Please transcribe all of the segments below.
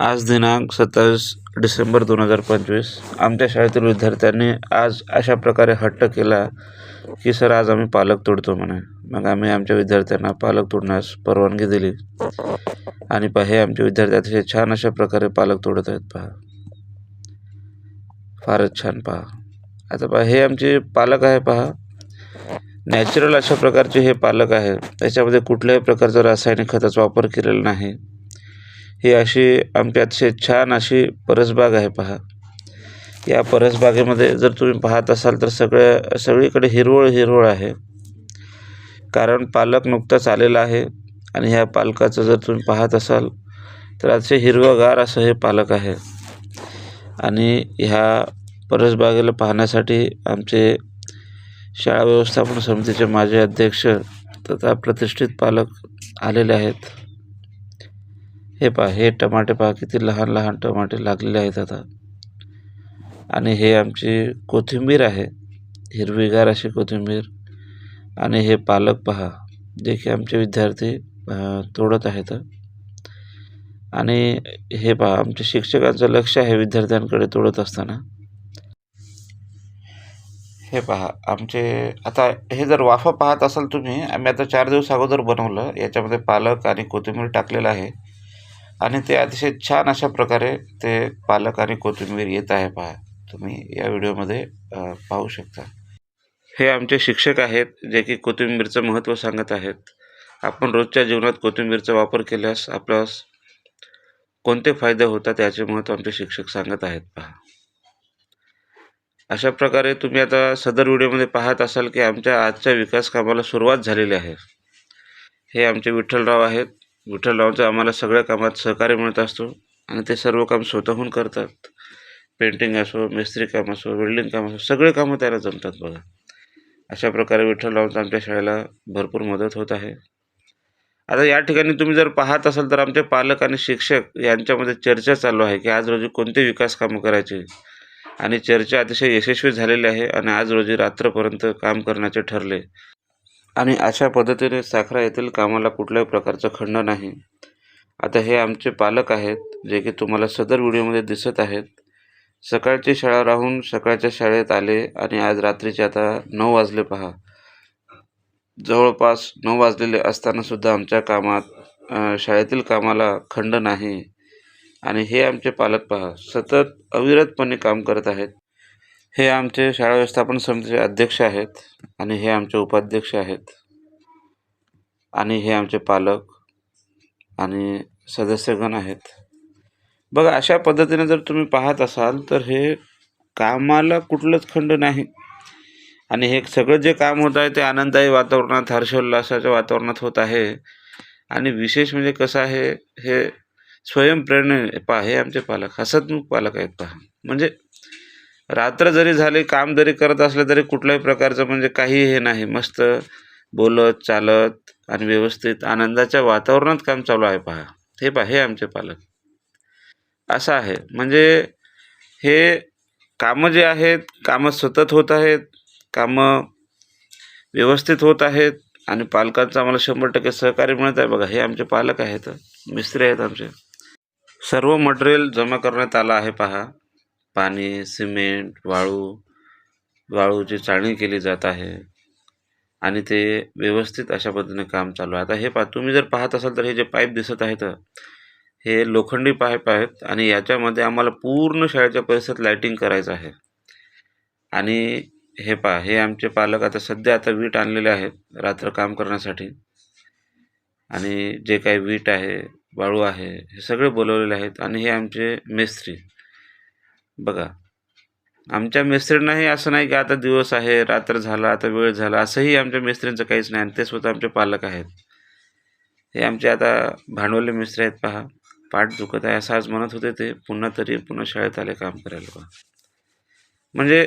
आज दिनांक सत्तावीस डिसेंबर दोन हजार पंचवीस. आमच्या शाळेतील विद्यार्थ्यांनी आज अशा प्रकारे हट्ट केला की सर आज आम्ही पालक तोडतो म्हणे. मग आम्ही आमच्या विद्यार्थ्यांना पालक तोडण्यास परवानगी दिली. आणि पहा हे आमचे विद्यार्थी अतिशय छान अशा प्रकारे पालक तोडत आहेत पहा. फारच छान पहा. आता पहा हे आमचे पालक आहे पहा. नॅचरल अशा प्रकारचे हे पालक आहे त्याच्यामध्ये कुठल्याही प्रकारचा रासायनिक खताचा वापर केलेला नाही. ही अशी आमची अतिशय छान अशी परसबाग आहे पहा. या परसबागेमध्ये जर तुम्ही पाहत असाल तर सगळ्या सगळीकडे हिरवळ हिरवळ आहे. कारण पालक नुकताच आलेला आहे आणि ह्या पालकाचं जर तुम्ही पाहत असाल तर अतिशय हिरवंगार असं हे पालक आहे. आणि ह्या परसबागेला पाहण्यासाठी आमचे शाळा व्यवस्थापन समितीचे माजी अध्यक्ष तथा प्रतिष्ठित पालक आलेले आहेत. हे पहा हे टमाटे पहा किती लहान लहान टमाटे लागलेले आहेत आता. आणि हे आमची कोथिंबीर आहे हिरवीगार अशी कोथिंबीर. आणि हे पालक पहा जे की आमचे विद्यार्थी तोडत आहेत. आणि हे पहा आमच्या शिक्षकांचं लक्ष आहे विद्यार्थ्यांकडे तोडत असताना. हे पहा आमचे आता हे जर वाफा पाहत असाल तुम्ही आम्ही आता चार दिवस अगोदर बनवलं याच्यामध्ये पालक आणि कोथिंबीर टाकलेलं आहे. आणि ते अतिशय छान अशा प्रकारे ते पालक आणि कोथिंबीर येत आहे पहा. तुम्ही या व्हिडिओमध्ये पाहू शकता. हे आमचे शिक्षक आहेत जे की कोथिंबीरचं महत्त्व सांगत आहेत. आपण रोजच्या जीवनात कोथिंबीरचा वापर केल्यास आपल्यास कोणते फायदे होतात याचे महत्त्व आमचे शिक्षक सांगत आहेत पहा. अशा प्रकारे तुम्ही आता सदर व्हिडिओमध्ये पाहत असाल की आमच्या आजच्या विकास कामाला सुरुवात झालेली आहे. हे आमचे विठ्ठलराव आहेत. विठ्ठलरावचं आम्हाला सगळ्या कामात सहकार्य मिळत असतो आणि ते सर्व काम स्वतःहून करतात. पेंटिंग असो मिस्त्री काम असो वेल्डिंग काम असो सगळे कामं त्याला जमतात बघा. अशा प्रकारे विठ्ठलरावचं आमच्या शाळेला भरपूर मदत होत आहे. आता या ठिकाणी तुम्ही जर पाहत असाल तर आमचे पालक आणि शिक्षक यांच्यामध्ये चर्चा चालू आहे की आज रोजी कोणते विकास कामं करायचे? आणि चर्चा अतिशय यशस्वी झालेली आहे आणि आज रोजी रात्रपर्यंत काम करण्याचे ठरले. आणि अशा पद्धतीने साखरा येथील कामाला कुठल्याही प्रकारचं खंड नाही. आता हे आमचे पालक आहेत जे की तुम्हाला सदर व्हिडिओमध्ये दिसत आहेत. सकाळची शाळा राहून सकाळच्या शाळेत आले आणि आज रात्रीचे आता नऊ वाजले पहा. जवळपास नऊ वाजलेले असतानासुद्धा आमच्या कामात शाळेतील कामाला खंड नाही. आणि हे आमचे पालक पहा सतत अविरतपणे काम करत आहेत. हे आमचे शाळा व्यवस्थापन समितीचे अध्यक्ष आहेत आणि हे आमचे उपाध्यक्ष आहेत. आणि हे आमचे पालक आणि सदस्यगण आहेत. बघा अशा पद्धतीने जर तुम्ही पाहत असाल तर हे कामाला कुठलंच खंड नाही. आणि हे सगळं जे काम होत आहे ते आनंददायी वातावरणात हर्षोल्लासाच्या वातावरणात होत आहे. आणि विशेष म्हणजे कसं आहे हे स्वयंप्रेरणे पहा हे आमचे पालक हसतमुख पालक आहेत पहा. म्हणजे रात्र जरी झाली काम जरी करत असलं तरी कुठल्याही प्रकारचं म्हणजे काही हे नाही. मस्त बोलत चालत आणि व्यवस्थित आनंदाच्या वातावरणात काम चालू आहे पहा. हे पहा हे आमचे पालक. असं आहे. म्हणजे हे कामं जे आहेत कामं सतत होत आहेत कामं व्यवस्थित होत आहेत आणि पालकांचं आम्हाला शंभर टक्के सहकार्य मिळत आहे. बघा हे आमचे पालक आहेत मिस्त्री आहेत आमचे. सर्व मटेरियल जमा करण्यात आलं आहे पहा. पाणी सिमेंट वाळू वाळूची चाळणी केली जात आहे. आणि ते व्यवस्थित अशा पद्धतीने काम चालू आहे. आता हे पा तुम्ही जर पाहत असाल तर हे जे पाईप दिसत आहेत हे लोखंडी पाईप आहेत आणि याच्यामध्ये आम्हाला पूर्ण शाळेच्या परिसरात लाईटिंग करायचं आहे. आणि हे पा हे आमचे पालक आता सध्या आता वीट आणलेले आहेत रात्र काम करण्यासाठी. आणि जे काही वीट आहे वाळू आहे हे सगळे बोलवलेले आहेत. आणि हे आमचे मेस्त्री. बघा. आमच्या मिस्त्रींनाही असं नाही की आता दिवस आहे रात्र झाला आता वेळ झाला असंही आमच्या मिस्त्रींचं काहीच नाही आणि ते स्वतः आमचे पालक आहेत. हे आमचे आता भांडवली मिस्त्री आहेत पहा. पाठ दुखत आहे असं आज म्हणत होते ते. पुन्हा तरी पुन्हा शाळेत आले काम करायला पहा म्हणजे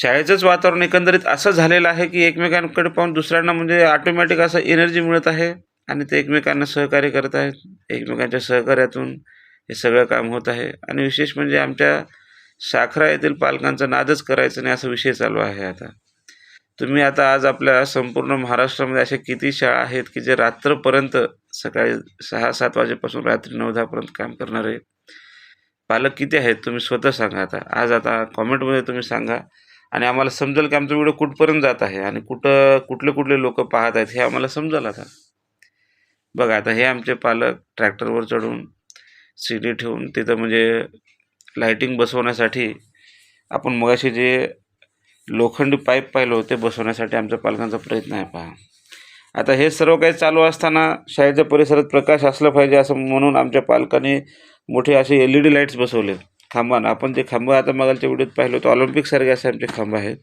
शाळेचंच वातावरण एकंदरीत असं झालेलं आहे की एकमेकांकडे पाहून दुसऱ्यांना म्हणजे ऑटोमॅटिक असं एनर्जी मिळत आहे आणि ते एकमेकांना सहकार्य करत आहेत. एकमेकांच्या सहकार्यातून हे सगळं काम होत आहे. आणि विशेष म्हणजे आमच्या साखरा येथील पालकांचा नादच करायचं नाही असा विषय चालू आहे आता. तुम्ही आता आज आपल्या संपूर्ण महाराष्ट्रामध्ये अशा किती शाळा आहेत की जे रात्रपर्यंत सकाळी सहा सात वाजेपासून रात्री नऊ दहापर्यंत काम करणारे पालक किती आहेत तुम्ही स्वतः सांगा आता. आज आता कॉमेंटमध्ये तुम्ही सांगा. आणि आम्हाला समजेल की आमचा व्हिडिओ कुठपर्यंत जात आहे आणि कुठं कुठले कुठले लोक पाहत आहेत हे आम्हाला समजेल आता. बघा आता हे आमचे पालक ट्रॅक्टरवर चढून शिडी ठेवून तिथं म्हणजे लाईटिंग बसवण्यासाठी आपण मगाशी जे लोखंडी पाईप पाहिलं होते बसवण्यासाठी आमच्या पालकांचा प्रयत्न आहे पहा. आता हे सर्व काही चालू असताना शाळेच्या परिसरात प्रकाश असला पाहिजे असं म्हणून आमच्या पालकांनी मोठे असे एल ई डी लाईट्स बसवले खांबांना आपण जे खांब आता मगालच्या व्हिडिओत पाहिलं होतं ऑलिम्पिकसारखे असे आमचे खांब आहेत.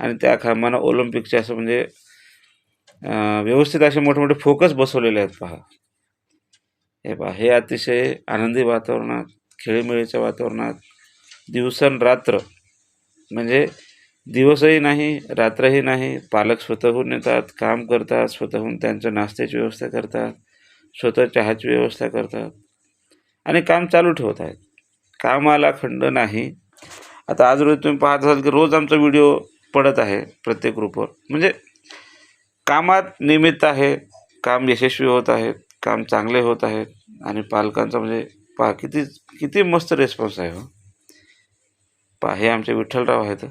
आणि त्या खांबांना ऑलिम्पिकचे असं म्हणजे व्यवस्थित असे मोठे मोठे फोकस बसवलेले आहेत पहा. हे पहा हे अतिशय आनंदी वातावरणात खेळीमेळीच्या वातावरणात दिवसनरात्र म्हणजे दिवसही नाही रात्रही नाही पालक स्वतःहून येतात काम करतात स्वतःहून त्यांच्या नाश्त्याची व्यवस्था करतात स्वतः चहाची व्यवस्था करतात आणि काम चालू ठेवत आहेत. कामाला खंड नाही. आता आज रोज तुम्ही पाहत असाल की रोज आमचा व्हिडिओ पडत आहे प्रत्येक ग्रुपवर. म्हणजे कामात निमित्त आहे काम यशस्वी होत आहेत काम चांगले होत आहेत आणि पालकांचा म्हणजे पहा किती किती मस्त रेस्पॉन्स आहे हो. पा हे आमचे विठ्ठलराव आहेत.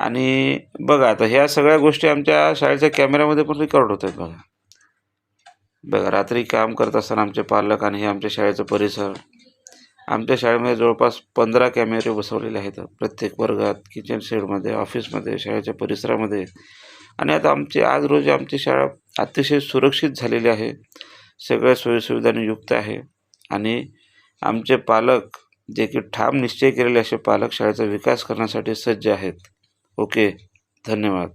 आणि बघा आता ह्या सगळ्या गोष्टी आमच्या शाळेच्या कॅमेऱ्यामध्ये पण रेकॉर्ड होत आहेत बघा. बघा रात्री काम करत असताना आमचे पालक आणि हे आमच्या शाळेचं परिसर. आमच्या शाळेमध्ये जवळपास पंधरा कॅमेरे बसवलेले आहेत प्रत्येक वर्गात किचन शेडमध्ये ऑफिसमध्ये शाळेच्या परिसरामध्ये. आणि आता आमची आज रोजी आमची शाळा अतिशय सुरक्षित झालेली आहे. सगळ्या सोयीसुविधांनी युक्त आहे. आणि आमचे पालक जे की ठाम निश्चय केलेले असे पालक शाळेचा विकास करण्यासाठी सज्ज आहेत. ओके धन्यवाद.